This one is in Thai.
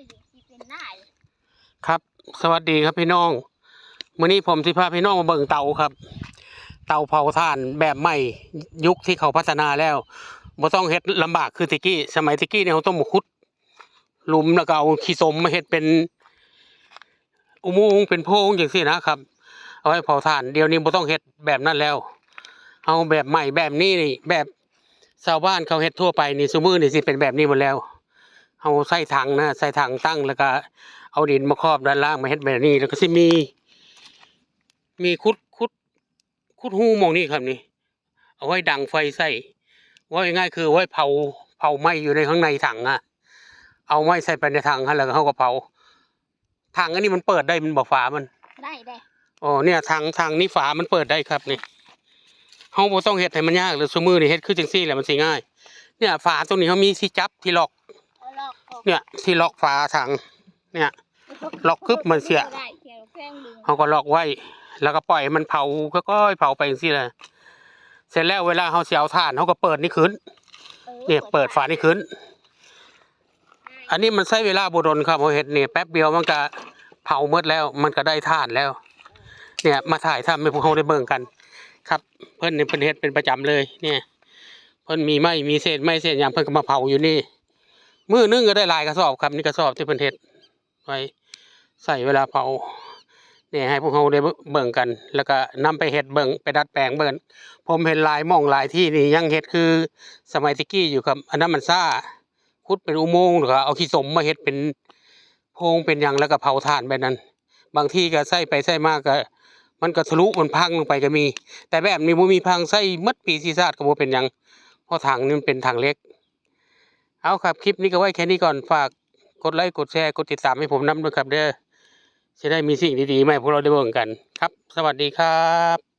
สิเป็นนายครับ สวัสดีครับพี่น้องมื้อนี้ผมสิพาพี่น้องมาเบิ่งเตาครับ เตาเผาถ่านแบบใหม่ยุคที่เขาพัฒนาแล้วบ่ต้องเฮ็ดลำบากคือตะกี้ สมัยตะกี้เนี่ยเขาต้องมาขุดหลุมแล้วก็เอาขี้สมมาเฮ็ดเป็นอุโมงค์เป็นโพรงจังซี่นะครับ เอาไว้เผาถ่านเดี๋ยวนี้บ่ต้องเฮ็ดแบบนั้นแล้ว เอาแบบใหม่แบบนี้นี่แบบชาวบ้านเขาเฮ็ดทั่วไปนี่ซุมื้อนี่สิเป็นแบบนี้หมดแล้ว เอาใส่ถังนะใส่ถังตั้งแล้วก็ เอาดินมาครอบด้านล่างมาเฮ็ดแบบนี้ แล้วก็สิมี มีคุดคุดคุดหูหมองนี่ครับนี่ เอาไว้ดังไฟใส่ว่าง่ายๆคือไว้เผาเผาไหม้อยู่ในข้างในถังอะเอาไม้ใส่ไปในถังฮะแล้วก็เขาก็เผาถังอันนี้มันเปิดได้มันบอกฝามันได้ได้อ๋อเนี่ยถังถังนี้ฝามันเปิดได้ครับนี่เฮาบ่ต้องเฮ็ดให้มันยากเลยซุมือนี่เฮ็ดคือจังซี่แหละมันสิง่าย เนี่ยฝาตรงนี้เขามีที่จับที่ล็อก เอาลอกออกเนี่ยที่ล็อกฝาถังเนี่ยล็อกกึ๊บมันเสียได้เขียวแป้งดึงเขาก็ล็อกไว้ แล้วก็ปล่อยให้มันเผาค่อยๆเผาไปอย่างนี้เลยเสร็จแล้วเวลาเขาเสียเอาถ่านเขาก็เปิดนี่ขึ้นเนี่ยเปิดฝานี่ขึ้น อันนี้มันใช้เวลาบดนครับเขาเห็ดเนี่ยแป๊บเดียวมันก็เผาหมดแล้ว มันก็ได้ถ่านแล้ว เนี่ยมาถ่ายทำให้พวกเขาได้เบิ่งกัน ครับ เพิ่นเนี่ยเพิ่นเฮ็ดเป็นประจำเลย เนี่ย เพิ่นมีไม้มีเศษไม้เศษอย่างเพิ่นก็มาเผาอยู่นี่ มือนึงก็ได้หลายกระสอบครับนี่กระสอบที่เพิ่นเฮ็ดไว้ใส่เวลาเผาเนี่ยให้พวกเขาได้เบิ่งกัน แล้วก็นำไปเฮ็ดเบิ่งไปดัดแปลงเบิ่งผมเห็นลายม่องลายที่นี่ยังเฮ็ดคือสมัยตะกี้อยู่ครับอันนั้นมันซ่าขุดเป็นอุโมงค์หรือว่าเอาขี้สมมาเฮ็ดเป็นโพรงเป็นยังแล้วก็เผาถ่านแบบนั้น บางที่ก็ใส่ไปใส่มากก็ มันก็ทะลุมันพังลงไปก็มี แต่แบบนี้บ่มีพังใส่มัดปีศีรษะก็บ่เป็นยังเพราะถังนี่มันเป็นถังเล็ก เอาครับคลิปนี้ก็ไว้แค่นี้ก่อนฝากกดไลค์กดแชร์กดติดตามให้ผมนำด้วยครับเด้อจะได้มีสิ่งดีๆมาให้พวกเราได้เบิ่งกันครับ สวัสดีครับ